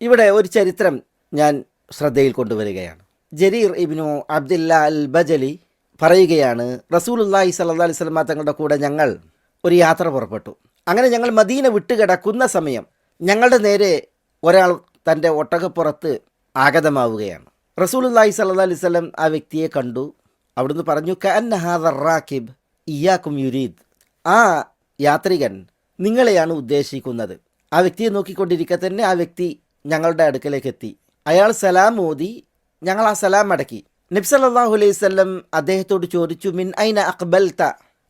ഇവിടെ ഒരു ചരിത്രം ഞാൻ ശ്രദ്ധയിൽ കൊണ്ടുവരികയാണ്. ജരീർ ഇബിനു അബ്ദുല്ല അൽ ബജലി പറയുകയാണ് റസൂലുല്ലാഹി സല്ലാ അലൈഹി സ്വലമ തങ്ങളുടെ കൂടെ ഞങ്ങൾ ഒരു യാത്ര പുറപ്പെട്ടു. അങ്ങനെ ഞങ്ങൾ മദീന വിട്ടുകിടക്കുന്ന സമയം ഞങ്ങളുടെ നേരെ ഒരാൾ തന്റെ ഒട്ടകപ്പുറത്ത് ആഗതമാവുകയാണ്. റസൂലുല്ലാഹി സല്ലാ അലൈഹി സ്വലം ആ വ്യക്തിയെ കണ്ടു. അവിടുന്ന് പറഞ്ഞു കാക്കിബ് ഇയാക്കും യുരീദ്. ആ യാത്രികൻ നിങ്ങളെയാണ് ഉദ്ദേശിക്കുന്നത്. ആ വ്യക്തിയെ നോക്കിക്കൊണ്ടിരിക്കെ തന്നെ ആ വ്യക്തി ഞങ്ങളുടെ അടുക്കലേക്ക് എത്തി അയാൾ സലാം ഓതി ഞങ്ങൾ ആ സലാം അടക്കി. നബ്സല്ലാഹു അലൈഹി സ്വല്ലം അദ്ദേഹത്തോട് ചോദിച്ചു മിൻ ഐന അക്ബൽത്ത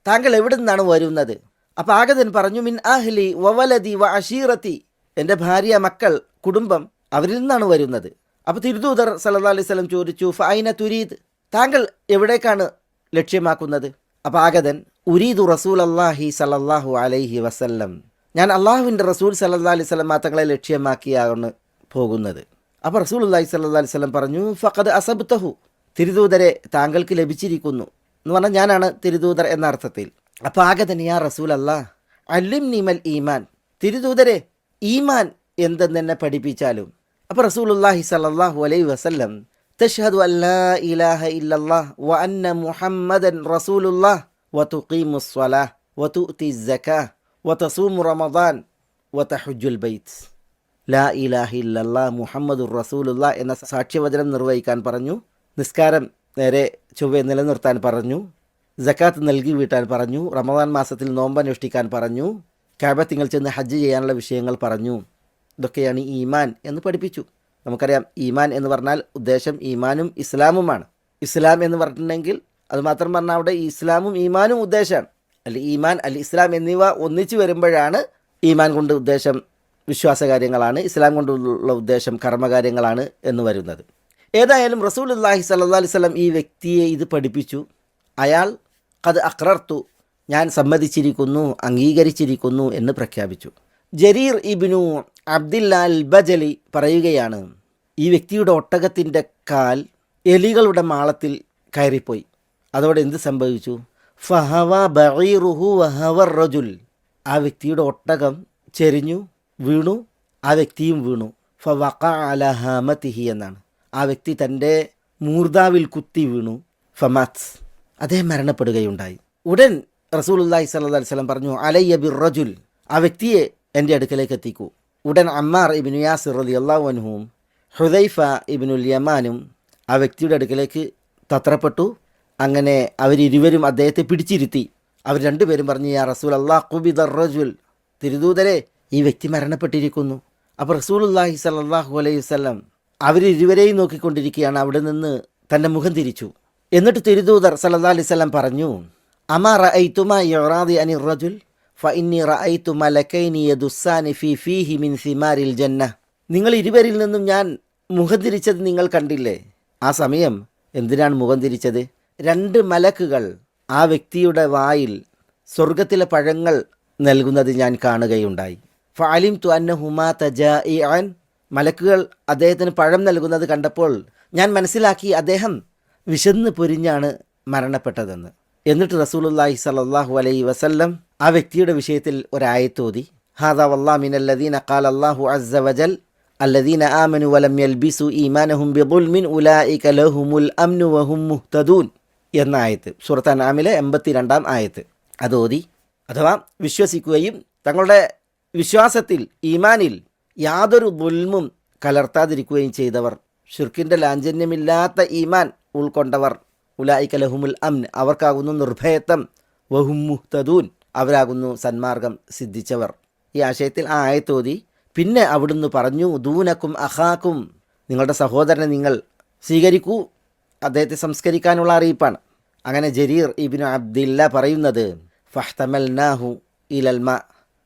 താങ്കൾ എവിടെ നിന്നാണ് വരുന്നത് അപ്പോൾ ആഗതൻ പറഞ്ഞു മിൻ അഹ്ലി വവലതി വ അഷീറത്തി. എന്റെ ഭാര്യ മക്കൾ കുടുംബം അവരിൽ നിന്നാണ് വരുന്നത്. അപ്പോൾ തിരുദൂതർ സല്ലാ അലൈഹി സ്വലം ചോദിച്ചു ഫൈന തുരീദ്? താങ്കൾ എവിടേക്കാണ് ലക്ഷ്യമാക്കുന്നത്? അപ്പോൾ ആഗതൻ ഉരീദു റസൂൽ അള്ളാഹി സലല്ലാഹു അലൈഹി വസല്ലം. ഞാൻ അള്ളാഹുവിന്റെ റസൂൽ സല്ലാ അലൈഹി സ്വലം തങ്ങളെ ലക്ഷ്യമാക്കിയാണ് പോകുന്നത്. അപ്പോൾ റസൂൽ അള്ളാഹി സല്ലാ അലൈഹി സ്വലം പറഞ്ഞു ഫഖദ് അസബ്തഹു. തിരുദൂതരെ താങ്കൾക്ക് ലഭിച്ചിരിക്കുന്നു. എന്ന് പറഞ്ഞാൽ ഞാനാണ് തിരുദൂതർ എന്ന അർത്ഥത്തിൽ. അപ്പോൾ ആകെ തന്നെയാ റസൂൽ അല്ലാ അല്ലിം നിമൽ ഈമാൻ. തിരുദൂതരെ ഈമാൻ എന്തെന്ന് തന്നെ പഠിപ്പിച്ചാലും. അപ്പോൾ റസൂൽ അള്ളാഹി സല്ലാഹു അലൈഹി വസല്ലം തഷ്ഹദു അല്ലാ ഇലാഹ ഇല്ലല്ലാഹ് വ അന്ന മുഹമ്മദൻ റസൂലുല്ലാഹ് വ തുഖീമു സ്വലാഹ് വ തുഅതി സക്കാഹ് റമദാൻ വ തഹുജുൽ ബൈത്ത്. ലാ ഇലാഹി മുഹമ്മദുർ റസൂലുള്ള എന്ന സാക്ഷ്യവചനം നിർവഹിക്കാൻ പറഞ്ഞു. നിസ്കാരം നേരെ ചൊവ്വെ നിലനിർത്താൻ പറഞ്ഞു. ജക്കാത്ത് നൽകി വീട്ടാൻ പറഞ്ഞു. റമദാൻ മാസത്തിൽ നോമ്പനുഷ്ഠിക്കാൻ പറഞ്ഞു. കാബത്തിങ്ങൾ ചെന്ന് ഹജ്ജ് ചെയ്യാനുള്ള വിഷയങ്ങൾ പറഞ്ഞു. ഇതൊക്കെയാണ് ഈമാൻ എന്ന് പഠിപ്പിച്ചു. നമുക്കറിയാം ഈമാൻ എന്ന് പറഞ്ഞാൽ ഉദ്ദേശം ഈമാനും ഇസ്ലാമുമാണ്. ഇസ്ലാം എന്ന് പറഞ്ഞിട്ടുണ്ടെങ്കിൽ അത് മാത്രം പറഞ്ഞാൽ അവിടെ ഇസ്ലാമും ഈമാനും ഉദ്ദേശമാണ്. അല്ലെ ഈമാൻ അൽ ഇസ്ലാം എന്നിവ ഒന്നിച്ചു വരുമ്പോഴാണ് ഈമാൻ കൊണ്ട് ഉദ്ദേശം വിശ്വാസകാര്യങ്ങളാണ് ഇസ്ലാം കൊണ്ടുള്ള ഉദ്ദേശം കർമ്മകാര്യങ്ങളാണ് എന്ന് വരുന്നത്. ഏതായാലും റസൂൽ അള്ളാഹി സല്ലാ സ്വലം ഈ വ്യക്തിയെ ഇത് പഠിപ്പിച്ചു. അയാൾ അത് അക്രർത്തു ഞാൻ സമ്മതിച്ചിരിക്കുന്നു അംഗീകരിച്ചിരിക്കുന്നു എന്ന് പ്രഖ്യാപിച്ചു. ജരീർ ഇബിനു അബ്ദില്ലാൽ ബജലി പറയുകയാണ് ഈ വ്യക്തിയുടെ ഒട്ടകത്തിന്റെ കാൽ എലികളുടെ മാളത്തിൽ കയറിപ്പോയി. അതോടെ എന്ത് സംഭവിച്ചു? ഫഹവ ബറീറുഹു വഹവർ റജുൽ. ആ വ്യക്തിയുടെ ഒട്ടകം ചെരിഞ്ഞു വീണു ആ വ്യക്തിയും വീണു. ഫവഖ അല ഹാമത്തിഹി എന്നാണ്. ആ വ്യക്തി തന്റെ മൂർദാവിൽ കുത്തി വീണു. ഫമാത്സ്. അദ്ദേഹം മരണപ്പെടുകയുണ്ടായി. ഉടൻ റസൂലുല്ലാഹി സല്ല അലൈഹി വസല്ലം പറഞ്ഞു അലയ്യ ബിർ റജുൽ ആ വ്യക്തിയെ എന്റെ അടുക്കലേക്ക് എത്തിക്കൂ. ഉടൻ അമ്മാർ ഇബിനു യാസിർ റളിയല്ലാഹു അൻഹുവും ഹുദൈഫ ഇബിനുൽ യമാനും ആ വ്യക്തിയുടെ അടുക്കലേക്ക് തത്രപ്പെട്ടു. അങ്ങനെ അവരിരുവരും അദ്ദേഹത്തെ പിടിച്ചിരുത്തി. അവർ രണ്ടുപേരും പറഞ്ഞു യാ റസൂൽ അള്ളാഹ് കുബിദർ റജുൽ തിരുദൂതരെ ഈ വ്യക്തി മരണപ്പെട്ടിരിക്കുന്നു. അപ്പോൾ റസൂലുല്ലാഹി സല്ലാഹു അലൈഹി വസല്ലം അവരിരുവരെയും നോക്കിക്കൊണ്ടിരിക്കുകയാണ്. അവിടെ നിന്ന് തന്റെ മുഖം തിരിച്ചു. എന്നിട്ട് തിരുദൂതർ സല്ലാ അലൈഹി വസല്ലം പറഞ്ഞു അമാ അനി റജുൽ? ഫഇന്നി നിങ്ങൾ ഇരുവരിൽ നിന്നും ഞാൻ മുഖം തിരിച്ചത് നിങ്ങൾ കണ്ടില്ലേ? ആ സമയം എന്തിനാണ് മുഖം തിരിച്ചത്? രണ്ട് മലക്കുകൾ ആ വ്യക്തിയുടെ വായിൽ സ്വർഗത്തിലെ പഴങ്ങൾ നൽകുന്നത് ഞാൻ കാണുകയുണ്ടായി. ഫാലിം തു അന്ന ഹുമാ തജാൻ മലക്കുകൾ അദ്ദേഹത്തിന് പഴം നൽകുന്നത് കണ്ടപ്പോൾ ഞാൻ മനസ്സിലാക്കി അദ്ദേഹം വിശന്ന് പൊരിഞ്ഞാണ് മരണപ്പെട്ടതെന്ന്. എന്നിട്ട് റസൂലുല്ലാഹി സലാഹു അലൈ വസല്ലം ആ വ്യക്തിയുടെ വിഷയത്തിൽ ഒരായത്തോതി ഹാദാ വല്ലാ മിനല്ലദീന ഖാല അല്ലാഹു അസ്സ വജൽ. അല്ലദീന ആമനു വലം യൽബിസു ഈമാനഹും ബിദുൽമിൻ ഉലായിക ലഹുമുൽ അംനു വഹും മുഹ്തദൂൻ എന്ന ആയത്ത്. സുറത്താൻ ആമിലെ എൺപത്തി രണ്ടാം ആയത്ത് അതോതി അഥവാ വിശ്വസിക്കുകയും തങ്ങളുടെ വിശ്വാസത്തിൽ ഈമാനിൽ യാതൊരു ദുൽമും കലർത്താതിരിക്കുകയും ചെയ്തവർ ഷിർക്കിന്റെ ലാഞ്ചന്യമില്ലാത്ത ഈമാൻ ഉൾക്കൊണ്ടവർ ഉലായിക്ക ലഹുമുൽ അംൻ അവർക്കാകുന്നു നിർഭയത്വം. വഹും മുഹ്തദൂൻ അവരാകുന്നു സന്മാർഗം സിദ്ധിച്ചവർ. ഈ ആശയത്തിൽ ആ ആയത്തോതി പിന്നെ അവിടുന്ന് പറഞ്ഞു ദൂനക്കും അഹാക്കും നിങ്ങളുടെ സഹോദരനെ നിങ്ങൾ സ്വീകരിക്കൂ അദ്ദേഹത്തെ സംസ്കരിക്കാനുള്ള അറിയിപ്പാണ്. അങ്ങനെ ജരീർ ഇബിനു അബ്ദില്ല പറയുന്നത് ഫഹ്തമൽ നാഹു ഇലൽമ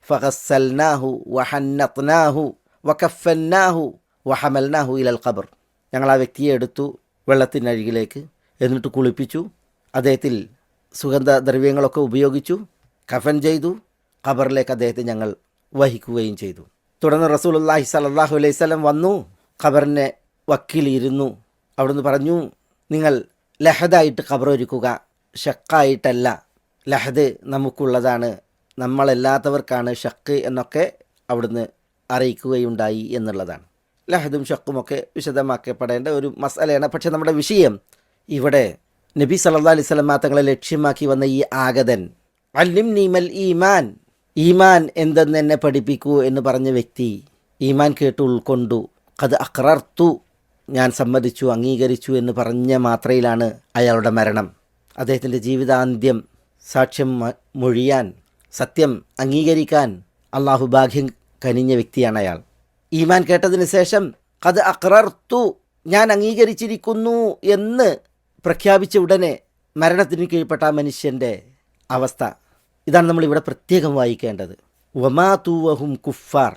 ഫഹസ്സൽനാഹു വഹന്നത്നാഹു വഖഫന്നാഹു വഹമൽനാഹു ഇലൽ ഖബർ. ഞങ്ങൾ ആ വ്യക്തിയെ എടുത്തു വെള്ളത്തിനരികിലേക്ക് എന്നിട്ട് കുളിപ്പിച്ചു. അദ്ദേഹത്തിൽ സുഗന്ധദ്രവ്യങ്ങളൊക്കെ ഉപയോഗിച്ചു. കഫൻ ചെയ്തു. ഖബറിലേക്ക് അദ്ദേഹത്തെ ഞങ്ങൾ വഹിക്കുകയും ചെയ്തു. തുടർന്ന് റസൂലുള്ളാഹി സലാഹു അലൈഹി സ്വലം വന്നു. ഖബറിനെ വക്കീലിരുന്നു. അവിടുന്ന് പറഞ്ഞു നിങ്ങൾ ലഹദായിട്ട് ഖബറൊരുക്കുക. ഷക്കായിട്ടല്ല. ലഹദ് നമുക്കുള്ളതാണ് നമ്മളല്ലാത്തവർക്കാണ് ഷക്ക് എന്നൊക്കെ അവിടുന്ന് അറിയിക്കുകയുണ്ടായി എന്നുള്ളതാണ്. ലഹദും ഷക്കുമൊക്കെ വിശദമാക്കപ്പെടേണ്ട ഒരു മസാലയാണ്. പക്ഷെ നമ്മുടെ വിഷയം ഇവിടെ നബി സല്ലാ അലൈഹി തങ്ങളെ ലക്ഷ്യമാക്കി വന്ന ഈ ആഗതൻ. അല്ലിം നീമൽ ഈമാൻ. ഈമാൻ എന്തെന്ന് എന്നെ പഠിപ്പിക്കൂ എന്ന് പറഞ്ഞ വ്യക്തി ഈമാൻ കേട്ട് ഉൾക്കൊണ്ടു. അത് അക്രർത്തു ഞാൻ സമ്മതിച്ചു അംഗീകരിച്ചു എന്ന് പറഞ്ഞ മാത്രയിലാണ് അയാളുടെ മരണം. അദ്ദേഹത്തിന്റെ ജീവിതാന്ത്യം സാക്ഷ്യം മൊഴിയാൻ സത്യം അംഗീകരിക്കാൻ അള്ളാഹു ഭാഗ്യം കനിഞ്ഞ വ്യക്തിയാണ് അയാൾ. ഈമാൻ കേട്ടതിന് ശേഷം അത് അക്രർത്തു ഞാൻ അംഗീകരിച്ചിരിക്കുന്നു എന്ന് പ്രഖ്യാപിച്ച ഉടനെ മരണത്തിന് കീഴ്പ്പെട്ട ആ മനുഷ്യന്റെ അവസ്ഥ. ഇതാണ് നമ്മളിവിടെ പ്രത്യേകം വായിക്കേണ്ടത്. വമാ തൂവഹും കുഫാർ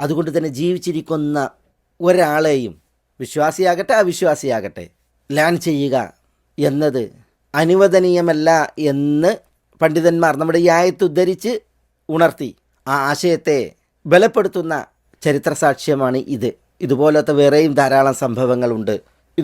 അതുകൊണ്ട് തന്നെ ജീവിച്ചിരിക്കുന്ന ഒരാളെയും വിശ്വാസിയാകട്ടെ അവിശ്വാസിയാകട്ടെ ലാൻ ചെയ്യുക എന്നത് അനുവദനീയമല്ല എന്ന് പണ്ഡിതന്മാർ നമ്മുടെ ഈ ആയത്ത് ഉദ്ധരിച്ച് ഉണർത്തി. ആ ആശയത്തെ ബലപ്പെടുത്തുന്ന ചരിത്രസാക്ഷ്യമാണ് ഇത്. ഇതുപോലത്തെ വേറെയും ധാരാളം സംഭവങ്ങളുണ്ട്.